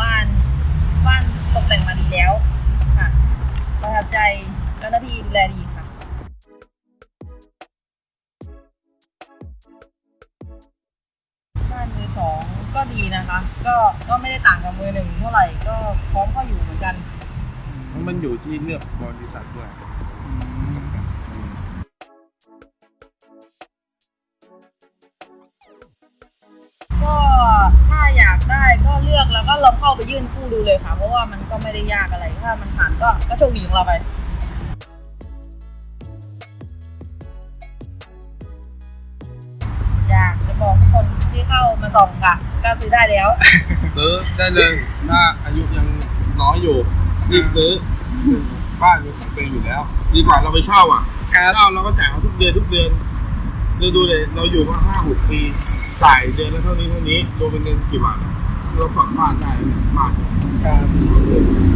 บ้านตกแต่งมาดีแล้วค่ะประทับใจเจ้าหน้าที่ดูแลดีค่ะบ้านมือสองก็ดีนะคะ ก็ก็ไม่ได้ต่างกับมือหนึ่งเท่าไหร่ก็พร้อมเข้าอยู่เหมือนกัน มันอยู่ที่เลือกบริษัทด้วย เข้าไปยื่นกู้ดูเลยค่ะ เพราะว่ามันก็ไม่ได้ยากอะไร ถ้ามันผ่านก็ก็โชคดีของเราไปอยากจะบอกทุกคนที่เข้ามาส่องค่ะก็ซื้อได้แล้ว ซื้อได้เลยถ้าอายุยังน้อยอยู่รีบซื้อบ้านเป็นของตัวเองอยู่แล้ว ดีกว่าเราไปเช่าอะครับเช่าเราก็จ่ายเขาทุกเดือนทุกเดือนดูดูเลยเราอยู่มาห้าหกปีจ่ายเดือนละเท่านี้เท่านี้รวมเป็นเงินกี่บาท เราผ่อนบ้านได้แล้วเนี่ยบ้านครับ